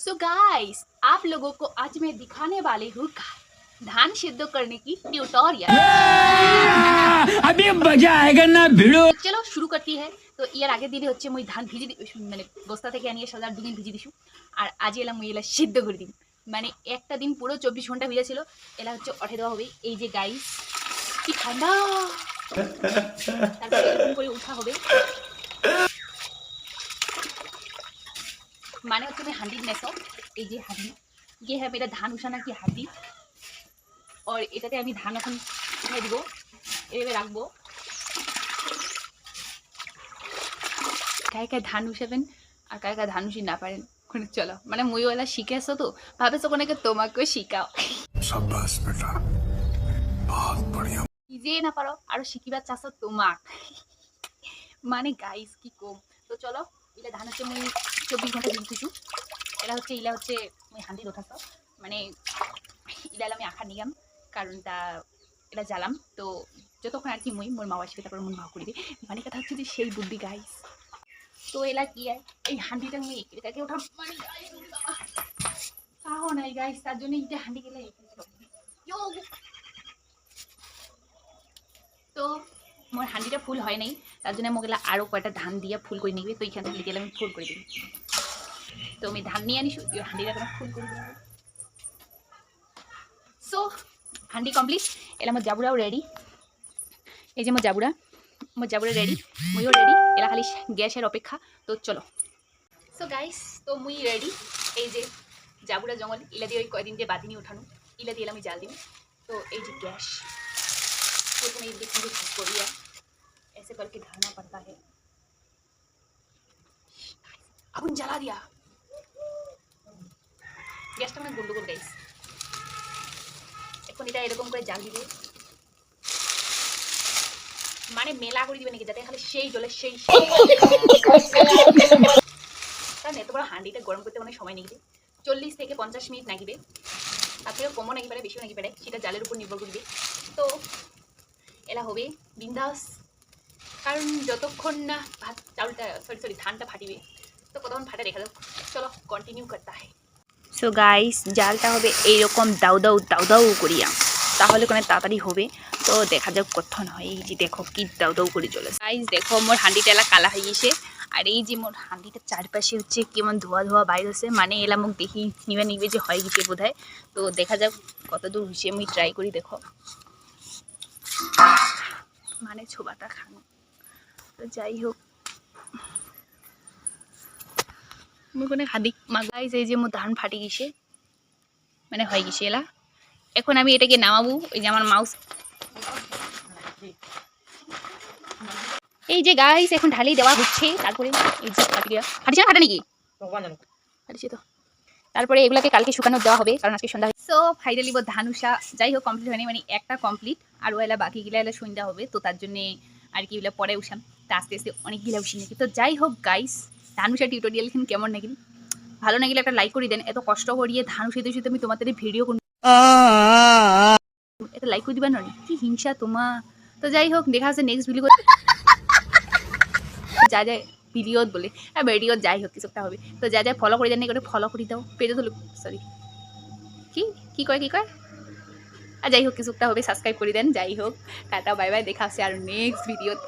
So guys आप लोगों को आज मैं दिखाने वाली हूँ धान सिद्ध करने की ट्यूटोरियल अभी मजा आएगा ना भिड़ो চলো শুরু করতে হয় তো ইয়ার আগে দিনে হচ্ছে মুই ধান ভিজি দি মানে বস্তা থেকে আনিয়ে সাদা দিনে ভিজি দিছু আর আজ এলা মুই এলা সিদ্ধ করে দিন মানে একটা দিন পুরো চব্বিশ ঘন্টা ভিজা ছিল এলা হচ্ছে অঠে দেওয়া হবে এই যে গাইস কি ঠান্ডা তারপরে এরকম করে উঠা হবে মানে হচ্ছে আমি হাঁডির নেশো এই যে হাঁডি ইয়ে হ্যাঁ এটা ধান উষা নাকি হাঁডি? আর এটাতে আমি ধান এখন উঠাই দিব এভাবে রাখব। কায় কায় ধান উষাবেন আর কায় কায় ধান উষি না পারেন ওখানে চলো। মানে মুইওয়ালা শিখে আসো তো ভাবেছো ওখানে তোমাকেও শিখাও। নিজেই না পারো আরও শিখিবার চাষ তোমাক। মানে গাইস কি কম। তো চলো এটা ধান হচ্ছে মুই চব্বিশ ঘণ্টা দিন কিছু এটা হচ্ছে, ইলা হচ্ছে মুই হান্দি উঠাছ মানে ইলা আমি আখা নিলাম, কারণ তা এটা জ্বালাম। তো, যতক্ষণ আর কি মুই, মোর মা আসবে তারপর মন ভাগ করিবে। মানে কথা হচ্ছে যে, সেই বুদ্ধি গাইস তো এলা কি এই হান্ডিটা মুই এটাকে ওঠা মানে তাও নাই গাইস তার জন্য এটা হান্ডি গেলে তো, মোর হান্ডিটা ফুল হয় নাই, তার জন্য মোক আরও কয়টা ধান দিয়ে ফুল করে নিবে, তো এইখান থেকে গেলে আমি ফুল করে দিবি। তো আমি ধান নিয়ে আনিছো এই হান্ডিটা কেন ফুল করে দিবি সো হান্ডি কমপ্লিট এলা মোর জাবুরাও রেডি এই যে মোর জাবুরা মোর জাবুরা রেডি মুইও রেডি এলা খালি গ্যাসের অপেক্ষা তো চলো সো গাইস তো মুই রেডি এই যে জাবুরা জঙ্গল ইলা দিয়ে ওই কয়দিন যে বাদিনী উঠানো ইলা দিয়ে এলা আমি জাল দিই তো এই যে গ্যাস इसमें ये देखिए इसको दिया ऐसे करके धरना पड़ता है আগুন জ্বালা দিয়া গ্যাসটা মানে গুন্ডুগুল গাইস এখন এটা এরকম করে জাল দিবে। মানে মেলা করে দিবে নাকি যাতে খালি সেই জলে সেই সেই কারণ এত বড় হাঁডিটা গরম করতে অনেক সময় নিবে চল্লিশ থেকে পঞ্চাশ মিনিট নাগিবে। তার থেকে কমও নাকি পারে বেশিও নাকি পারে সেটা জালের উপর নির্ভর করবে। তো এলা হবে বিন্দাস। কারণ যতক্ষণ না ভাত চাউলটা সরি সরি ধানটা ফাটিবে তো কতক্ষণ ফাটা রেখা যাক চলো কন্টিনিউ করতে হয়। সো গাইস জালটা হবে এইরকম দাউ দাউ দাউ দাউ করিয়া। তাহলে কোনো তাড়াতাড়ি হবে। তো দেখা যাক কতক্ষণ হয়। এই যে দেখো কি দাউ দাউ করে চলে গাইস দেখো মোর হাঁডিটা এলা কালা হয়ে গেছে। আর এই যে মোর হাঁডিটা চারপাশে হচ্ছে কেমন ধোয়া ধোয়া বাইর হচ্ছে মানে এলা মুখ দেখি নিবে নিবে যে হয় গেছে বোধ তো দেখা যাক কত দূর হয়েছে। আমি ট্রাই করি, দেখো। মানে ছোবাটা খানো। তো যাই হোক। মোৰ কোনে হাদিক মাগাই যায় যে মোৰ ধান ফাটি গেছে। মানে হয়ে গেছে, এলা। এখন আমি এটাকে নামাবো, এই যে আমার মাউস এই যে গাইস এখন ঢালি দেওয়া হচ্ছে তারপরে এই যে ফাটি গিয়া ফাটিছে না, ফাটে নাকি? ফাটিছে তো। তারপরে এগুলোকে কালকে শুকানো দেওয়া হবে কারণ আজকে সন্ধ্যা সো ফাইনালি ধান উষা, যাই হোক কমপ্লিট হয়নি মানে একটা কমপ্লিট আর ওইলা বাকিগুলা, এলা সন্ধ্যা হবে, তো তার জন্যে আর কি এগুলো পরে উঠাম তা আস্তে আস্তে অনেকগুলো উঠি নাকি। তো যাই হোক গাইস ধান টিউটোরিয়াল কেমন নাকি ভালো নাগিলে একটা লাইক করে দেন, এত কষ্ট করিয়ে ধান আমি তোমাদের ভিডিও এটা লাইক করে দিবা নয় কি হিংসা তোমা? তো যাই হোক, দেখা আছে নেক্সট ভিডিও যা যায় ভিডিওত বলে হ্যাঁ ভিডিওত যাই হোক, কিছু একটা হবে। তো যা যা ফলো করে জানি করে ফলো করে দাও। পেজে তো সরি কি? কি কয় কি কয়? আর যাই হোক, কিছু একটা হবে সাবস্ক্রাইব করে দেন, যাই হোক। টাটা বাই বাই দেখা আছে আর নেক্সট ভিডিওত